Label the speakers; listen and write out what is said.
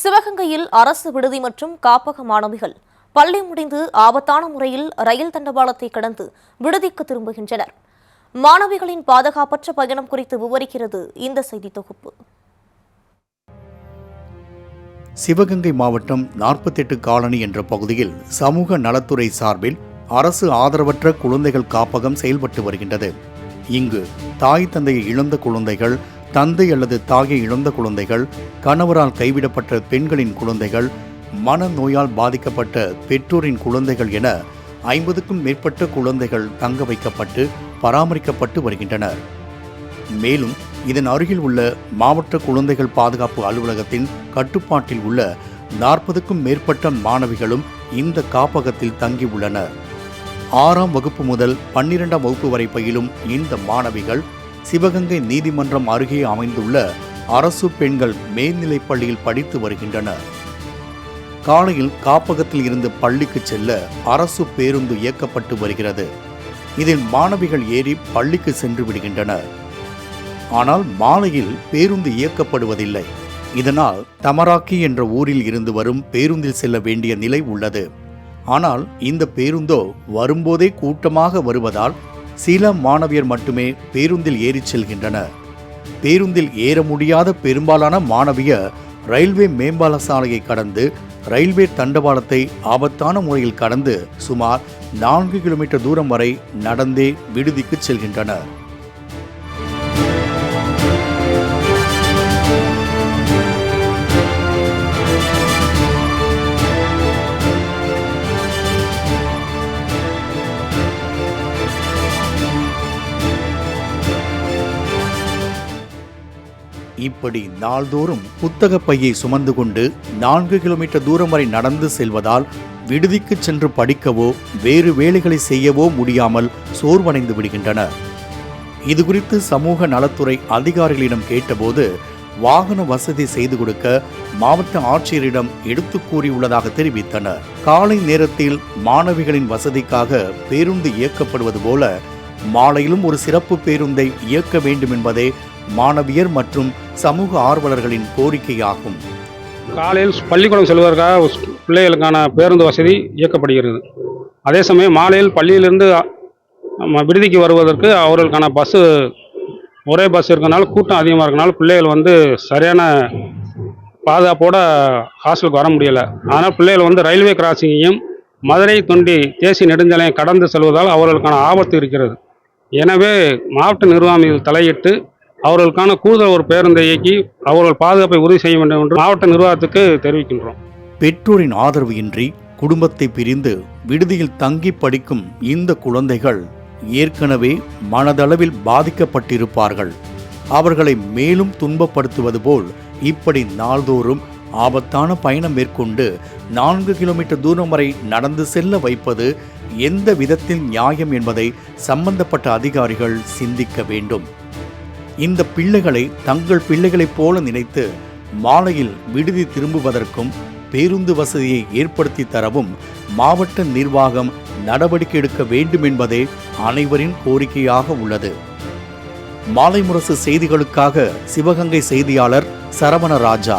Speaker 1: சிவகங்கையில் அரசு விடுதி மற்றும் காப்பக மாணவிகள் பள்ளி முடிந்து ஆபத்தான முறையில் ரயில் தண்டவாளத்தை கடந்து விடுதிக்கு திரும்புகின்றனர். மாணவிகளின் பாதுகாப்பற்ற பயணம் குறித்து விவரிக்கிறது இந்த செய்தி தொகுப்பு.
Speaker 2: சிவகங்கை மாவட்டம் நாற்பத்தெட்டு காலனி என்ற பகுதியில் சமூக நலத்துறை சார்பில் அரசு ஆதரவற்ற குழந்தைகள் காப்பகம் செயல்பட்டு வருகின்றது. இங்கு தாய் தந்தையை இழந்த குழந்தைகள் தந்தை அல்லது தாயை இழந்த குழந்தைகள் கணவரால் கைவிடப்பட்ட பெண்களின் குழந்தைகள் மனநோயால் பாதிக்கப்பட்ட பெற்றோரின் குழந்தைகள் என ஐம்பதுக்கும் மேற்பட்ட குழந்தைகள் தங்க வைக்கப்பட்டு பராமரிக்கப்பட்டு வருகின்றனர். மேலும் இதன் அருகில் உள்ள மாவட்ட குழந்தைகள் பாதுகாப்பு அலுவலகத்தின் கட்டுப்பாட்டில் உள்ள நாற்பதுக்கும் மேற்பட்ட மாணவிகளும் இந்த காப்பகத்தில் தங்கியுள்ளனர் ஆறாம் வகுப்பு முதல் பன்னிரெண்டாம் வகுப்பு வரை பயிலும் இந்த மாணவிகள் சிவகங்கை நீதிமன்றம் அருகே அமைந்துள்ள அரசு பெண்கள் மேல்நிலைப் பள்ளியில் படித்து வருகின்றனர். காலையில் காப்பகத்தில் இருந்து பள்ளிக்கு செல்ல அரசு பேருந்து இயக்கப்பட்டு வருகிறது. இதில் மாணவிகள் ஏறி பள்ளிக்கு சென்று விடுகின்றனர். ஆனால் மாலையில் பேருந்து இயக்கப்படுவதில்லை. இதனால் தமராக்கி என்ற ஊரில் இருந்து வரும் பேருந்தில் செல்ல வேண்டிய நிலை உள்ளது. ஆனால் இந்த பேருந்தோ வரும்போதே கூட்டமாக வருவதால் சில மாணவியர் மட்டுமே பேருந்தில் ஏறிச் செல்கின்றனர். பேருந்தில் ஏற முடியாத பெரும்பாலான மாணவியர் ரயில்வே மேம்பால சாலையை கடந்து ரயில்வே தண்டவாளத்தை ஆபத்தான முறையில் கடந்து சுமார் நான்கு கிலோமீட்டர் தூரம் வரை நடந்தே விடுதிக்கு செல்கின்றனர். இப்படி நாள்தோறும் புத்தக பையை சுமந்து கொண்டு நான்கு கிலோமீட்டர் தூரம் வரை நடந்து செல்வதால் விடுதிக்கு சென்று படிக்கவோ வேறு வேலைகளை செய்யவோ முடியாமல் சோர்வடைந்து விடுகின்றனர். இதுகுறித்து சமூக நலத்துறை அதிகாரிகளிடம் கேட்டபோது வாகன வசதி செய்து கொடுக்க மாவட்ட ஆட்சியரிடம் எடுத்து கூறியுள்ளதாக தெரிவித்தனர். காலை நேரத்தில் மாணவிகளின் வசதிக்காக பேருந்து இயக்கப்படுவது போல மாலையிலும் ஒரு சிறப்பு பேருந்தை இயக்க வேண்டும் என்பதே மாணவியர் மற்றும் சமூக ஆர்வலர்களின் கோரிக்கையாகும்.
Speaker 3: காலையில் பள்ளிக்கூடம் செல்வதற்காக பிள்ளைகளுக்கான பேருந்து வசதி இயக்கப்படுகிறது. அதே சமயம் மாலையில் பள்ளியிலிருந்து நம்ம விடுதிக்கு வருவதற்கு அவர்களுக்கான பஸ்ஸு ஒரே பஸ் இருக்கனால கூட்டம் அதிகமாக இருக்கனால பிள்ளைகள் வந்து சரியான பாதுகாப்போட ஹாஸ்டலுக்கு வர முடியலை. ஆனால் பிள்ளைகள் வந்து ரயில்வே கிராசிங்கையும் மதுரை தொண்டி தேசிய நெடுஞ்சாலையை கடந்து செல்வதால் அவர்களுக்கான ஆபத்து இருக்கிறது. எனவே மாவட்ட நிர்வாகம் இதில் தலையிட்டு அவர்களுக்கான கூடுதல் ஒரு பேருந்தை இயக்கி அவர்கள் பாதுகாப்பை உறுதி செய்ய வேண்டும் என்று மாவட்ட நிர்வாகத்துக்கு தெரிவிக்கின்றோம்.
Speaker 2: பெற்றோரின் ஆதரவு இன்றி குடும்பத்தை பிரிந்து விடுதியில் தங்கி படிக்கும் இந்த குழந்தைகள் ஏற்கனவே மனதளவில் பாதிக்கப்பட்டிருப்பார்கள். அவர்களை மேலும் துன்பப்படுத்துவது போல் இப்படி நாள்தோறும் ஆபத்தான பயணம் மேற்கொண்டு நான்கு கிலோமீட்டர் தூரம் வரை நடந்து செல்ல வைப்பது எந்த விதத்தில் நியாயம் என்பதை சம்பந்தப்பட்ட அதிகாரிகள் சிந்திக்க வேண்டும். இந்த பிள்ளைகளை தங்கள் பிள்ளைகளைப் போல நினைத்து மாலையில் விடுதி திரும்புவதற்கும் பேருந்து வசதியை ஏற்படுத்தி தரவும் மாவட்ட நிர்வாகம் நடவடிக்கை எடுக்க வேண்டும் என்பதே அனைவரின் கோரிக்கையாக உள்ளது. மாலை முரசு செய்திகளுக்காக சிவகங்கை செய்தியாளர் சரவண ராஜா.